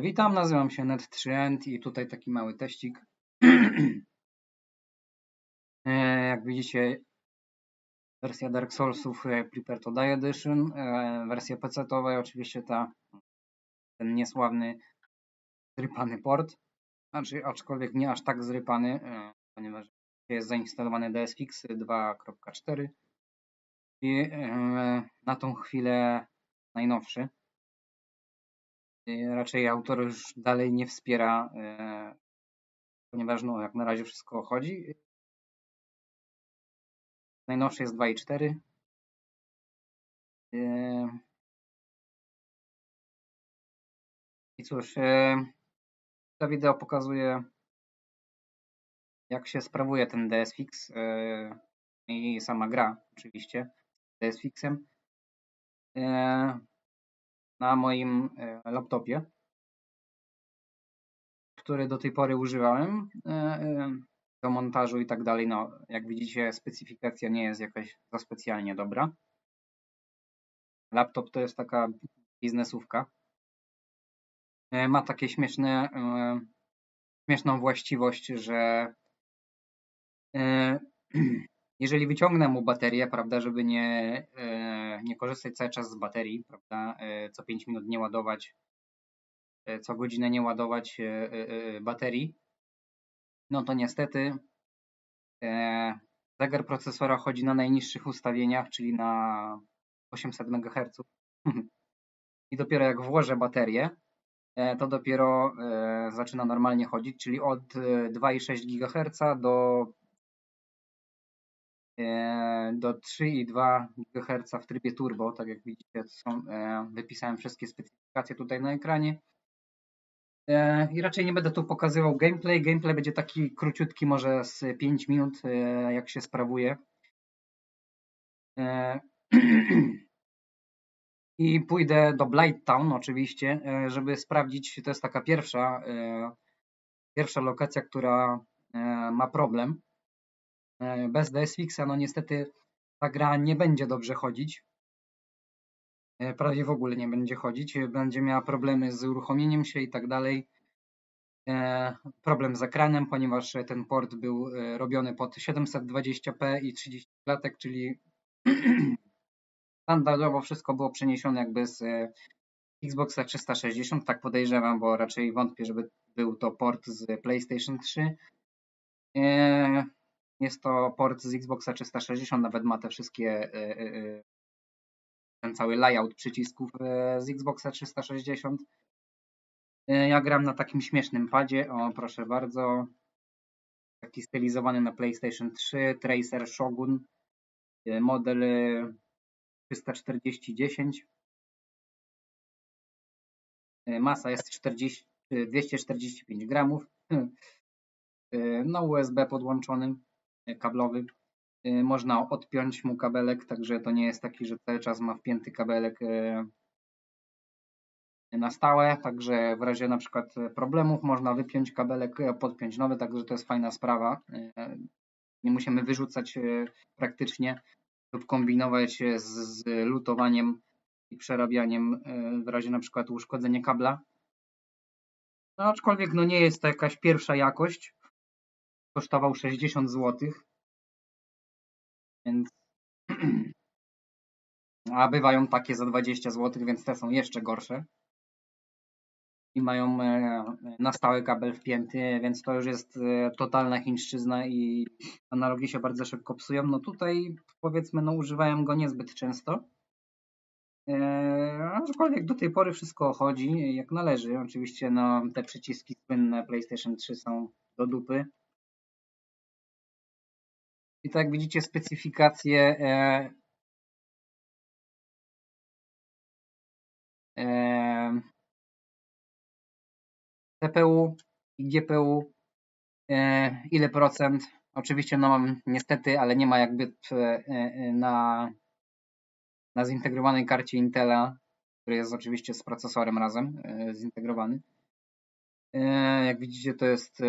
Witam, nazywam się Net3End i tutaj taki mały teścik. E, Jak widzicie, wersja Dark Soulsów e, Prepare to Die Edition, e, wersja PC-towa i oczywiście ta, ten niesławny zrypany port, znaczy, aczkolwiek nie aż tak zrypany, ponieważ jest zainstalowany DSFix 2.4 i na tą chwilę najnowszy. Y, Raczej autor już dalej nie wspiera, e, ponieważ no, jak na razie wszystko chodzi. Najnowszy jest 2.4. E, I cóż, to wideo pokazuje, jak się sprawuje ten DSFix i sama gra, oczywiście, z DSFixem na moim e, laptopie, który do tej pory używałem e, e, do montażu i tak dalej. No, jak widzicie, specyfikacja nie jest jakaś za specjalnie dobra. Laptop to jest taka biznesówka. Ma takie śmieszne, śmieszną właściwość, że jeżeli wyciągnę mu baterię, prawda, żeby nie, e, nie korzystać cały czas z baterii, prawda, e, co 5 minut nie ładować, e, co godzinę nie ładować baterii, no to niestety zegar procesora chodzi na najniższych ustawieniach, czyli na 800 MHz. I dopiero jak włożę baterię, to dopiero zaczyna normalnie chodzić, czyli od e, 2,6 GHz do do 3,2 GHz w trybie turbo, tak jak widzicie, są, e, wypisałem wszystkie specyfikacje tutaj na ekranie. E, I raczej nie będę tu pokazywał gameplay. Gameplay będzie taki króciutki, może z 5 minut, e, jak się sprawuje. E, I pójdę do Blighttown oczywiście, e, żeby sprawdzić, to jest taka pierwsza, e, pierwsza lokacja, która e, ma problem. E, Bez DSFixa, no niestety ta gra nie będzie dobrze chodzić. E, Prawie w ogóle nie będzie chodzić. Będzie miała problemy z uruchomieniem się i tak dalej. E, Problem z ekranem, ponieważ ten port był robiony pod 720p i 30 klatek, czyli standardowo wszystko było przeniesione jakby z Xboxa 360, tak podejrzewam, bo raczej wątpię, żeby był to port z PlayStation 3. Jest to port z Xboxa 360, nawet ma te wszystkie e, e, e, ten cały layout przycisków z Xboxa 360. E, Ja gram na takim śmiesznym padzie, o proszę bardzo, taki stylizowany na PlayStation 3, Tracer Shogun, model e, 34010. E, Masa jest 40, e, 245 gramów. No USB podłączony, kablowy. E, Można odpiąć mu kabelek, także to nie jest taki, że cały czas ma wpięty kabelek e, na stałe, także w razie na przykład problemów można wypiąć kabelek, e, podpiąć nowy, także to jest fajna sprawa. Nie musimy wyrzucać praktycznie lub kombinować z, lutowaniem i przerabianiem w razie na przykład uszkodzenia kabla. No, aczkolwiek no nie jest to jakaś pierwsza jakość. Kosztował 60 zł. Więc a bywają takie za 20 zł, więc te są jeszcze gorsze. I mają e, na stałe kabel wpięty, więc to już jest e, totalna chińszczyzna i analogi się bardzo szybko psują. No tutaj powiedzmy, no używałem go niezbyt często. E, aczkolwiek do tej pory wszystko chodzi jak należy. Oczywiście no, te przyciski słynne PlayStation 3 są do dupy. I tak widzicie specyfikacje e, e, CPU i GPU e, ile procent. Oczywiście no mam niestety, ale nie ma jakby e, e, na, na zintegrowanej karcie Intela, który jest oczywiście z procesorem razem e, zintegrowany. Jak widzicie to jest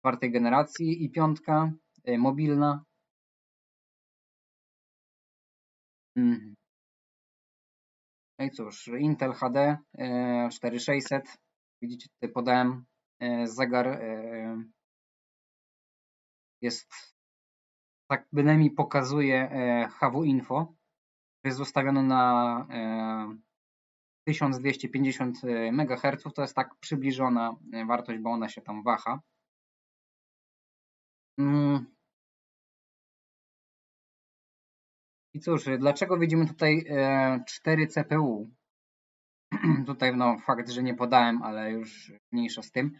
czwartej generacji i piątka mobilna. Mhm. No i cóż, Intel HD e, 4600 Widzicie, tutaj podałem e, zegar. Jest tak bynajmniej pokazuje HW Info. Jest ustawiony na e, 1250 MHz. To jest tak przybliżona wartość, bo ona się tam waha. Mm. I cóż, dlaczego widzimy tutaj 4 CPU? Tutaj no fakt, że nie podałem, ale już mniejsza z tym.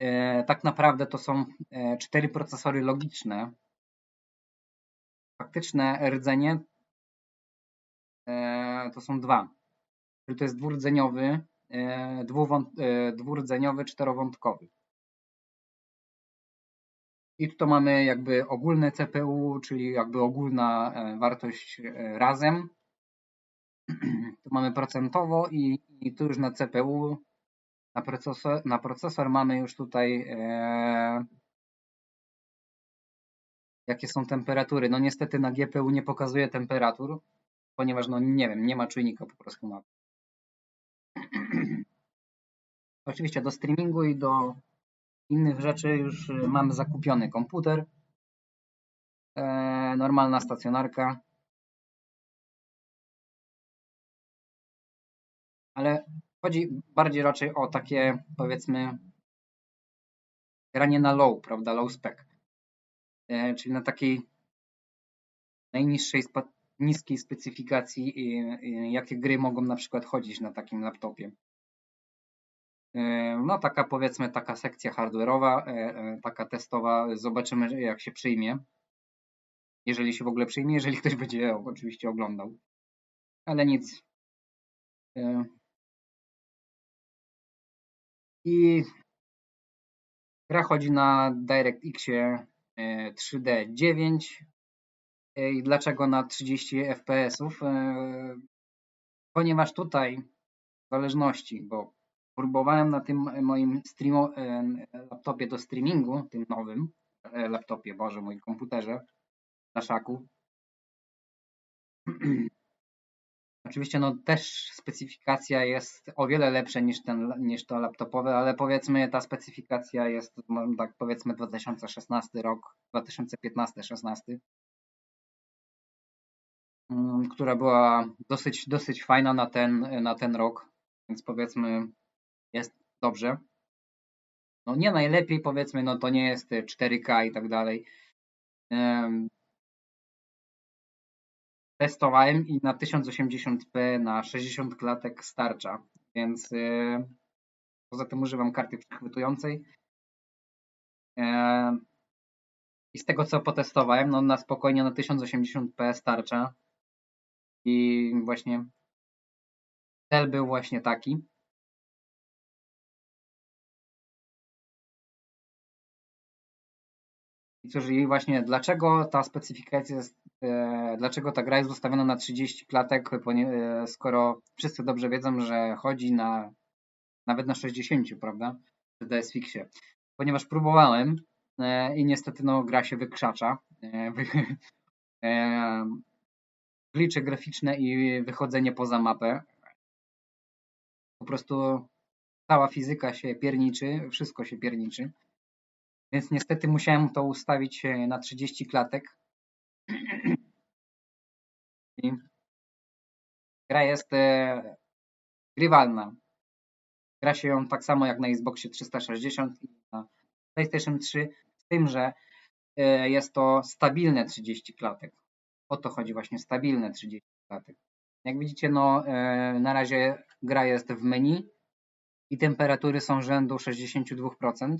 E, tak naprawdę to są e, cztery procesory logiczne. Faktyczne rdzenie e, to są dwa. To jest dwurdzeniowy, dwurdzeniowy, czterowątkowy. I tu mamy jakby ogólne CPU, czyli jakby ogólna wartość razem. Tu mamy procentowo i, i tu już na CPU na procesor, na procesor mamy już tutaj e, jakie są temperatury. No niestety na GPU nie pokazuje temperatur, ponieważ no nie wiem, nie ma czujnika po prostu na Oczywiście do streamingu i do innych rzeczy już mamy zakupiony komputer. E, normalna stacjonarka. Ale Chodzi bardziej raczej o takie, powiedzmy, granie na low, prawda, low spec. E, czyli na takiej najniższej, niskiej specyfikacji, jakie gry mogą na przykład chodzić na takim laptopie. E, no taka powiedzmy taka sekcja hardware'owa, e, taka testowa, zobaczymy jak się przyjmie. Jeżeli się w ogóle przyjmie, jeżeli ktoś będzie oczywiście oglądał. Ale nic. I gra chodzi na DirectX 3D 9. I dlaczego na 30 fps? Ponieważ tutaj w zależności, bo próbowałem na tym moim streamo, e, laptopie do streamingu, tym nowym e, laptopie, Boże, moim komputerze na szaku. Oczywiście no też specyfikacja jest o wiele lepsza niż, ten, niż to laptopowe, ale powiedzmy ta specyfikacja jest tak powiedzmy 2016 rok, 2015-16, mm, która była dosyć, dosyć fajna na ten, na ten rok, więc powiedzmy jest dobrze. No nie najlepiej powiedzmy, no to nie jest 4K i tak dalej testowałem i na 1080p na 60 klatek starcza, więc yy, poza tym używam karty przechwytującej. I z tego co potestowałem, no na spokojnie na 1080p starcza. I właśnie cel był właśnie taki. I właśnie dlaczego ta specyfikacja jest E, dlaczego ta gra jest ustawiona na 30 klatek, e, skoro wszyscy dobrze wiedzą, że chodzi na nawet na 60, prawda? W DSFixie. Ponieważ próbowałem e, i niestety no, gra się wykrzacza. Glicze graficzne i wychodzenie poza mapę. Po prostu cała fizyka się pierniczy, wszystko się pierniczy. Więc niestety musiałem to ustawić na 30 klatek gra jest e, grywalna. Gra się ją tak samo jak na Xboxie 360 i na PlayStation 3, z tym, że e, jest to stabilne 30 klatek. O to chodzi właśnie, stabilne 30 klatek. Jak widzicie, no e, na razie gra jest w menu i temperatury są rzędu 62%.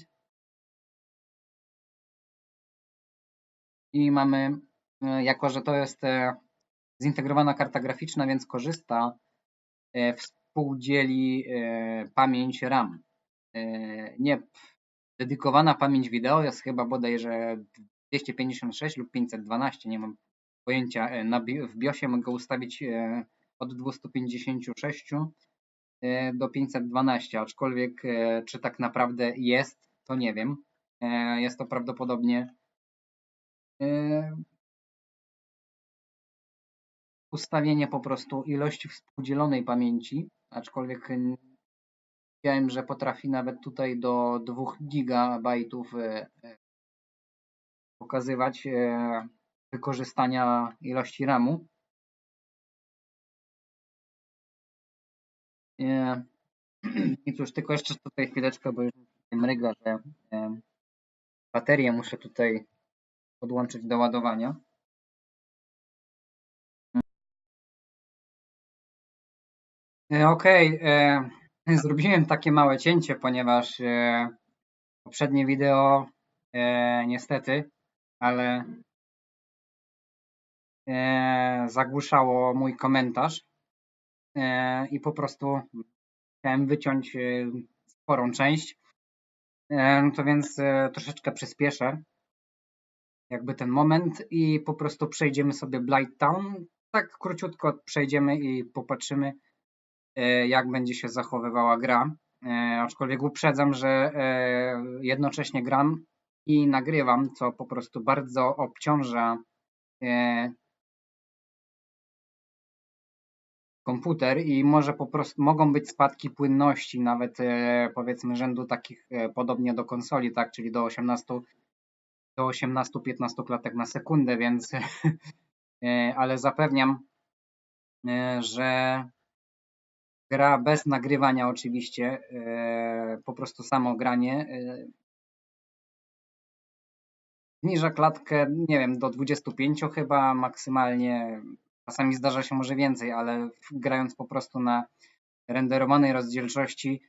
I mamy E, jako że to jest e, zintegrowana karta graficzna, więc korzysta, e, współdzieli pamięć RAM. Nie, dedykowana pamięć wideo jest chyba bodajże 256 lub 512, nie mam pojęcia. w BIOSie mogę ustawić od 256 do 512, aczkolwiek czy tak naprawdę jest, to nie wiem. Jest to prawdopodobnie ustawienie po prostu ilości współdzielonej pamięci, aczkolwiek Wiem, że potrafi nawet tutaj do 2 gigabajtów e, e, pokazywać e, wykorzystania ilości RAMu. I cóż, tylko jeszcze tutaj chwileczkę, bo już mryga, że baterię muszę tutaj podłączyć do ładowania. E, Okej, e, zrobiłem takie małe cięcie, ponieważ e, poprzednie wideo niestety, ale zagłuszało mój komentarz i po prostu chciałem wyciąć sporą część. No to więc troszeczkę przyspieszę jakby ten moment i po prostu przejdziemy sobie Blight Town. Tak króciutko przejdziemy i popatrzymy e, jak będzie się zachowywała gra. E, aczkolwiek uprzedzam, że e, jednocześnie gram i nagrywam, co po prostu bardzo obciąża komputer i może po prostu mogą być spadki płynności, nawet powiedzmy rzędu takich podobnie do konsoli, tak, czyli do 18 do 18-15 klatek na sekundę, więc e, ale zapewniam, e, że gra bez nagrywania oczywiście, e, po prostu samo granie zniża klatkę, nie wiem, do 25 chyba maksymalnie. Czasami zdarza się może więcej, ale grając po prostu na renderowanej rozdzielczości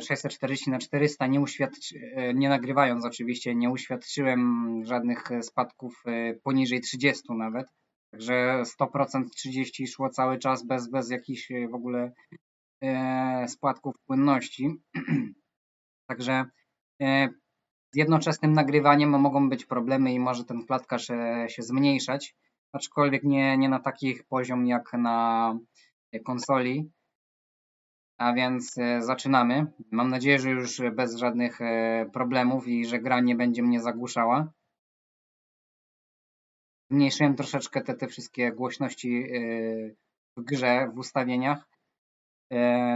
640 na 400 nie e, nie nagrywając oczywiście, nie uświadczyłem żadnych e, spadków e, poniżej 30 nawet. Także 100% 30 szło cały czas bez, bez jakichś e, w ogóle e, spadków płynności. Także e, z jednoczesnym nagrywaniem mogą być problemy i może ten klatkarz e, się zmniejszać, aczkolwiek nie, nie na takich poziom jak na e, konsoli. A więc e, zaczynamy. Mam nadzieję, że już bez żadnych e, problemów i że gra nie będzie mnie zagłuszała. Zmniejszyłem troszeczkę te, te wszystkie głośności e, w grze, w ustawieniach.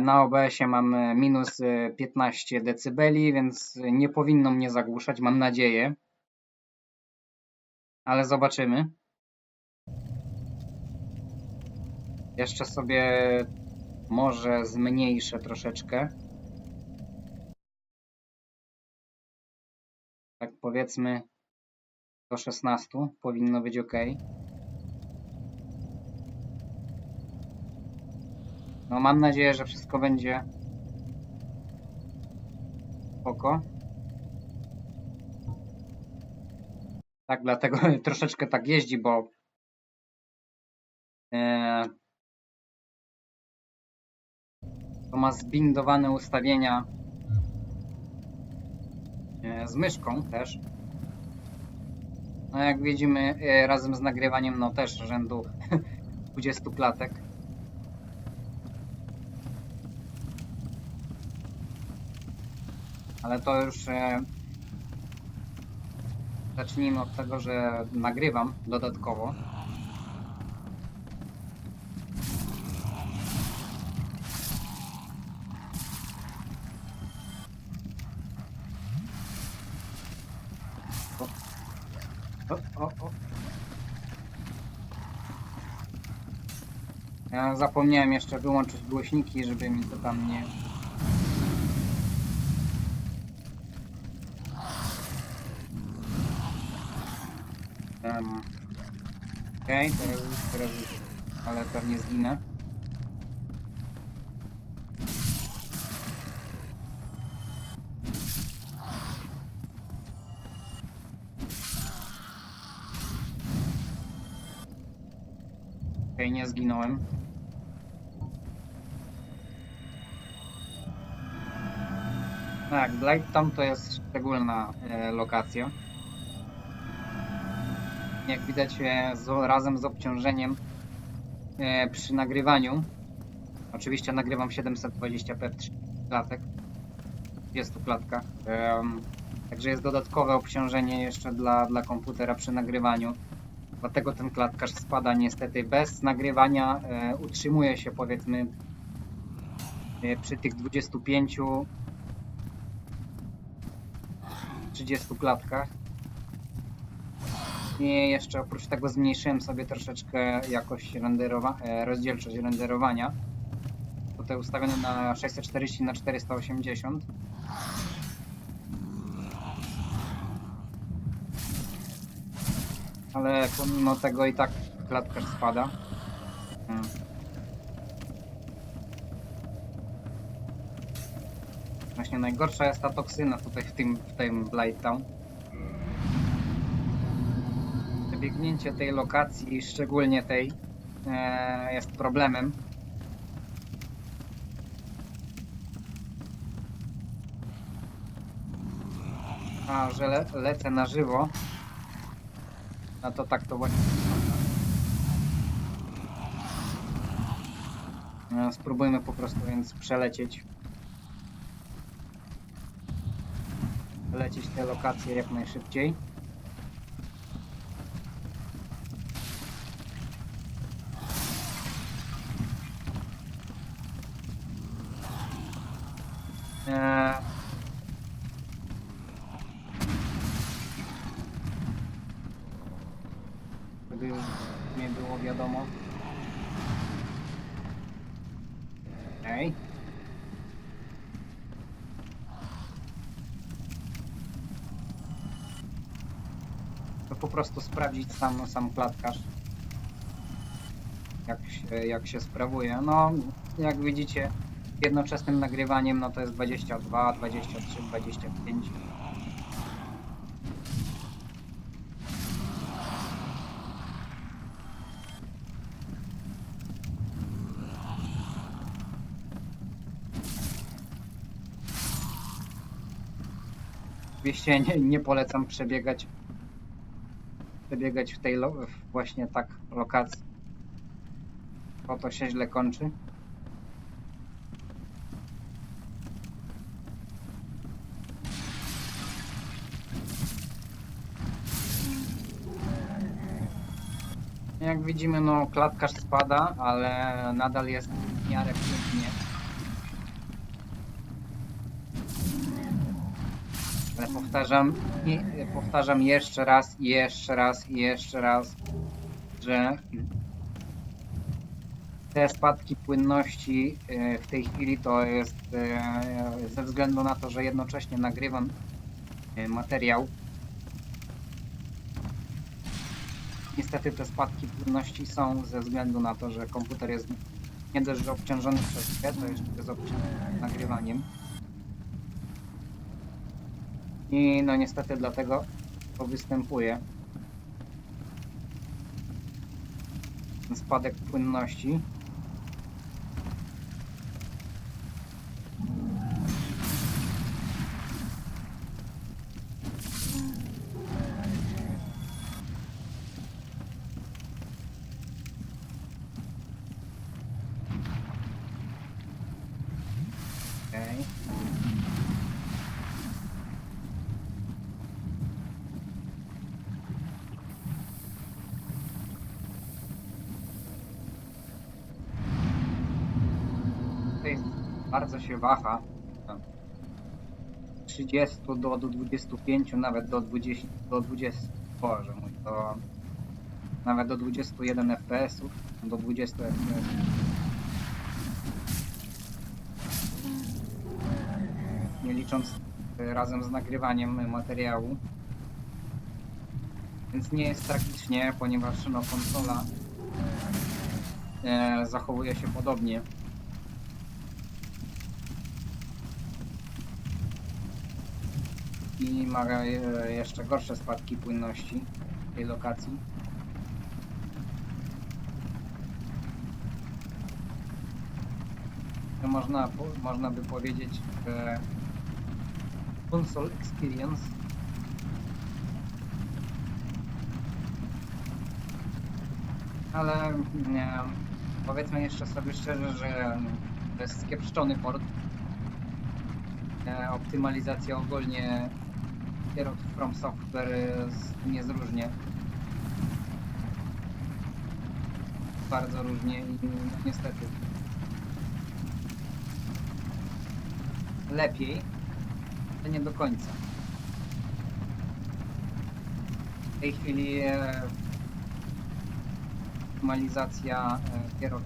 Na OBS-ie mam minus e, 15 dB, więc nie powinno mnie zagłuszać, mam nadzieję. Ale zobaczymy. Jeszcze sobie może zmniejszę troszeczkę. Tak powiedzmy do 16 powinno być ok. No mam nadzieję, że wszystko będzie spoko. Tak, dlatego troszeczkę tak jeździ, bo ma zbindowane ustawienia e, z myszką też. No jak widzimy e, razem z nagrywaniem no też rzędu 20 klatek. Ale to już e, zacznijmy od tego, że nagrywam dodatkowo. O, o, o. Zapomniałem jeszcze wyłączyć głośniki, żeby mi to tam nie... Um, Okej, teraz już, teraz już, ale pewnie zginę. Okej, nie zginąłem. Tak, Blighttown to jest szczególna e, lokacja. Jak widać e, z, razem z obciążeniem e, przy nagrywaniu. Oczywiście nagrywam 720p w 30 klatek. 30 klatkach. Em, także jest dodatkowe obciążenie jeszcze dla, dla komputera przy nagrywaniu. Dlatego ten klatkarz spada niestety bez nagrywania. E, utrzymuje się powiedzmy e, przy tych 25 30 klatkach. I jeszcze oprócz tego zmniejszyłem sobie troszeczkę jakość renderowa e, rozdzielczość renderowania. Tutaj ustawione na 640 na 480. Ale pomimo tego i tak klatka spada. Właśnie najgorsza jest ta toksyna tutaj w tym, w tym Blight Town. Przebiegnięcie tej lokacji, szczególnie tej, e, jest problemem. A, że le lecę na żywo, no to tak to właśnie. No, spróbujmy po prostu więc przelecieć. Lecieć te lokacje jak najszybciej. Eee, żeby już nie było wiadomo. Okej. To po prostu sprawdzić sam, sam klatkarz. Jak się, jak się sprawuje. No, jak widzicie, jednoczesnym nagrywaniem no to jest 22, 23, 25. Oczywiście nie, nie polecam przebiegać przebiegać w tej w właśnie tak lokacji. Bo to się źle kończy. Jak widzimy, no klatkarz spada, ale nadal jest w miarę pięknie. Ale powtarzam, i powtarzam jeszcze raz, i jeszcze raz, i jeszcze raz, że te spadki płynności e, w tej chwili to jest e, ze względu na to, że jednocześnie nagrywam e, materiał. Niestety te spadki płynności są ze względu na to, że komputer jest nie dość, obciążony przez grę, to jeszcze jest obciążony nagrywaniem. I no niestety dlatego to występuje. Spadek płynności. Bardzo się waha. 30 do, do 25, nawet do 20, do 20, Boże mój, to nawet do 21 fps, do 20 fps. Nie licząc e, razem z nagrywaniem materiału. Więc nie jest tragicznie, ponieważ no, konsola e, zachowuje się podobnie. I ma e, jeszcze gorsze spadki płynności tej lokacji. To można, można by powiedzieć, że console experience ale nie, powiedzmy jeszcze sobie szczerze, że to jest skiepszczony port E, optymalizacja ogólnie kierowców From Software z- nie zróżnie. Bardzo różnie i niestety. lepiej, ale nie do końca. W tej chwili e, optymalizacja e, gier od,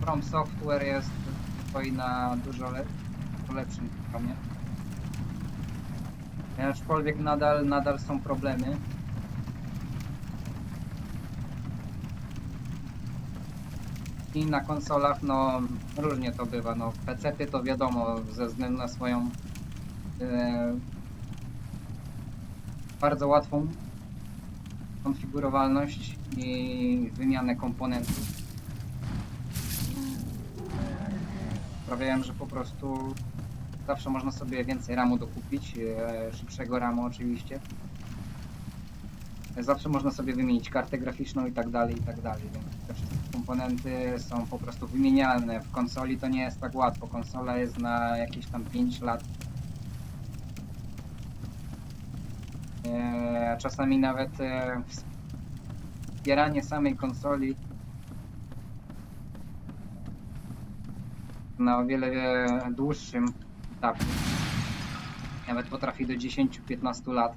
From Software jest stoi na dużo lepszym poziomie. Aczkolwiek nadal, nadal są problemy. I na konsolach, no różnie to bywa. No, PC-ty to wiadomo, ze względu na swoją e, bardzo łatwą konfigurowalność i wymianę komponentów. Sprawiają, że po prostu zawsze można sobie więcej ramu dokupić, e, szybszego ramu oczywiście. Zawsze można sobie wymienić kartę graficzną i tak dalej, i tak dalej. Więc te wszystkie komponenty są po prostu wymienialne. W konsoli to nie jest tak łatwo. Konsola jest na jakieś tam 5 lat. E, Czasami nawet e, wspieranie samej konsoli na o wiele dłuższym etapie. Nawet potrafi do 10-15 lat.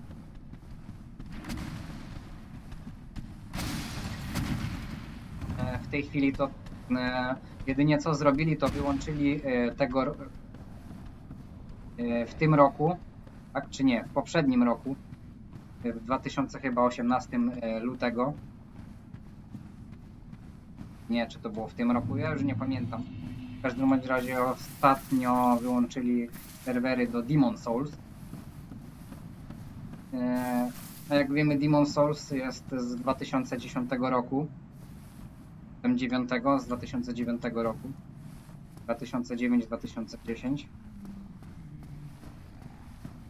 E, W tej chwili to e, jedynie co zrobili, to wyłączyli e, tego w tym roku, tak czy nie, w poprzednim roku, w 2018 e, lutego. Nie, czy to było w tym roku, ja już nie pamiętam. W każdym razie ostatnio wyłączyli serwery do Demon Souls. E, A jak wiemy, Demon Souls jest z 2010 roku. Tam 9 z 2009 roku. 2009-2010.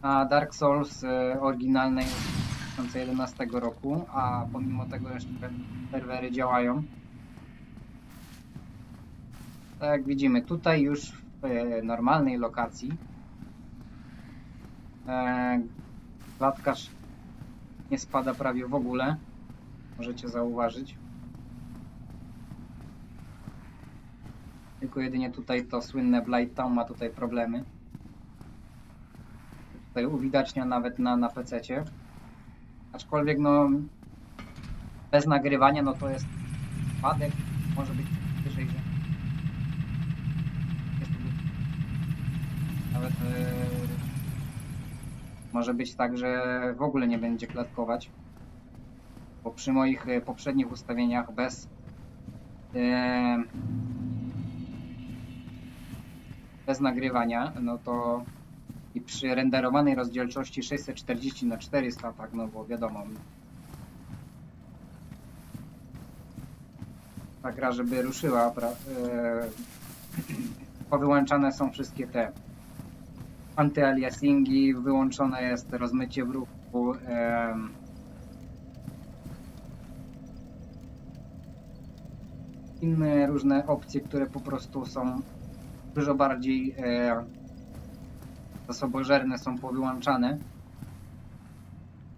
A Dark Souls e, oryginalny jest z 2011 roku, a pomimo tego jeszcze serwery działają. Tak jak widzimy, tutaj już w e, normalnej lokacji e, klatkarz nie spada prawie w ogóle. Możecie zauważyć. Tylko jedynie tutaj to słynne Blight Town ma tutaj problemy. Tutaj uwidacznia nawet na, na PC-cie. Aczkolwiek no bez nagrywania no to jest spadek, może być wyżej, że jest tu nawet e, może być tak, że w ogóle nie będzie klatkować. Bo przy moich e, poprzednich ustawieniach bez e, bez nagrywania, no to i przy renderowanej rozdzielczości 640 na 400 tak, no bo wiadomo. Ta gra, żeby ruszyła, pra, e, powyłączane są wszystkie te antyaliasingi, wyłączone jest rozmycie w ruchu, inne różne opcje, które po prostu są dużo bardziej e, zasobożerne, są powyłączane.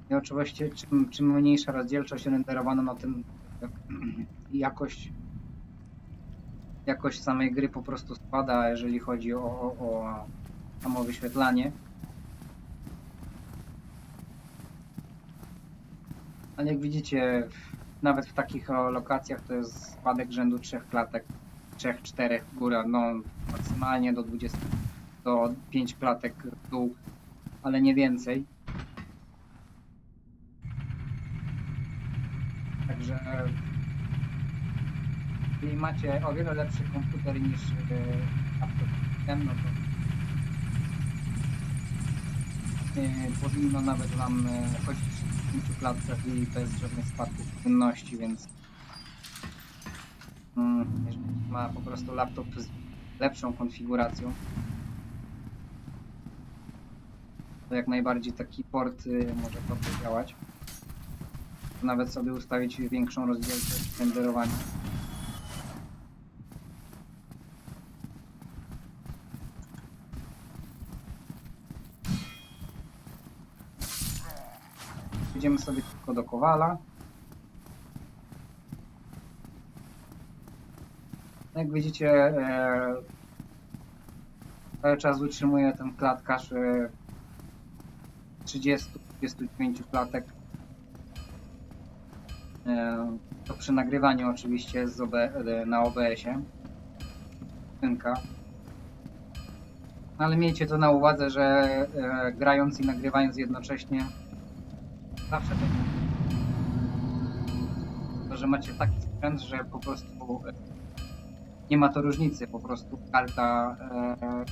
I oczywiście czym, czym mniejsza rozdzielczość renderowana, no tym jakość jakość samej gry po prostu spada, jeżeli chodzi o, o, o samo wyświetlanie. Ale jak widzicie, nawet w takich lokacjach to jest spadek rzędu trzech klatek, trzech, czterech góra, no maksymalnie do 20, do 5 klatek w dół, ale nie więcej. Także jeżeli macie o wiele lepszy komputer niż e, laptop no to e, powinno nawet Wam e, chodzić w 5 klatkach i bez żadnych spadków płynności, więc mm, ma po prostu laptop z lepszą konfiguracją, to jak najbardziej taki port y, może dobrze działać. Nawet sobie ustawić większą rozdzielczość renderowania. Idziemy sobie tylko do Kowala. Jak widzicie, e, cały czas utrzymuję ten klatkarz e, 30-29 klatek. E, To przy nagrywaniu oczywiście z OB, e, na OBS-ie. Jedynka. Ale miejcie to na uwadze, że e, grając i nagrywając jednocześnie zawsze to, to, że macie taki sprzęt, że po prostu e, nie ma to różnicy, po prostu karta e,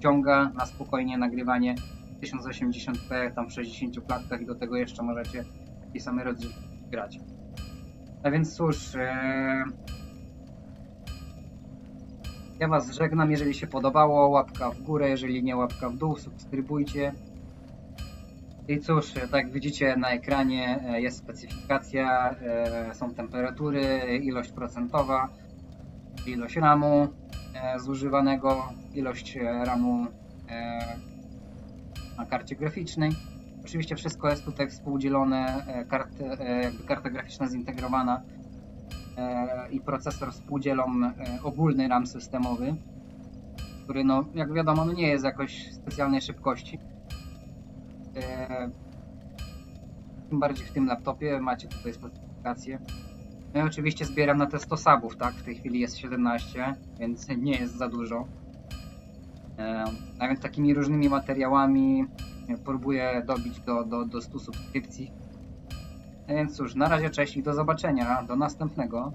ciąga na spokojnie nagrywanie 1080p tam w 60 klatkach i do tego jeszcze możecie w takiej samej rozdzielczości grać. A więc cóż, e, ja Was żegnam, jeżeli się podobało, łapka w górę, jeżeli nie łapka w dół, subskrybujcie. I cóż, tak widzicie na ekranie e, jest specyfikacja, e, są temperatury, ilość procentowa, ilość RAMu e, zużywanego, ilość RAMu na karcie graficznej. Oczywiście wszystko jest tutaj współdzielone, kart, jakby karta graficzna zintegrowana i procesor współdzielą ogólny RAM systemowy, który no, jak wiadomo, no nie jest jakoś specjalnej szybkości. E, Tym bardziej w tym laptopie macie tutaj specyfikację. No i oczywiście zbieram na te 100 subów, tak? W tej chwili jest 17, więc nie jest za dużo. E, A więc takimi różnymi materiałami e, próbuję dobić do, do, do 100 subskrypcji. A więc cóż, na razie cześć i do zobaczenia. Do następnego.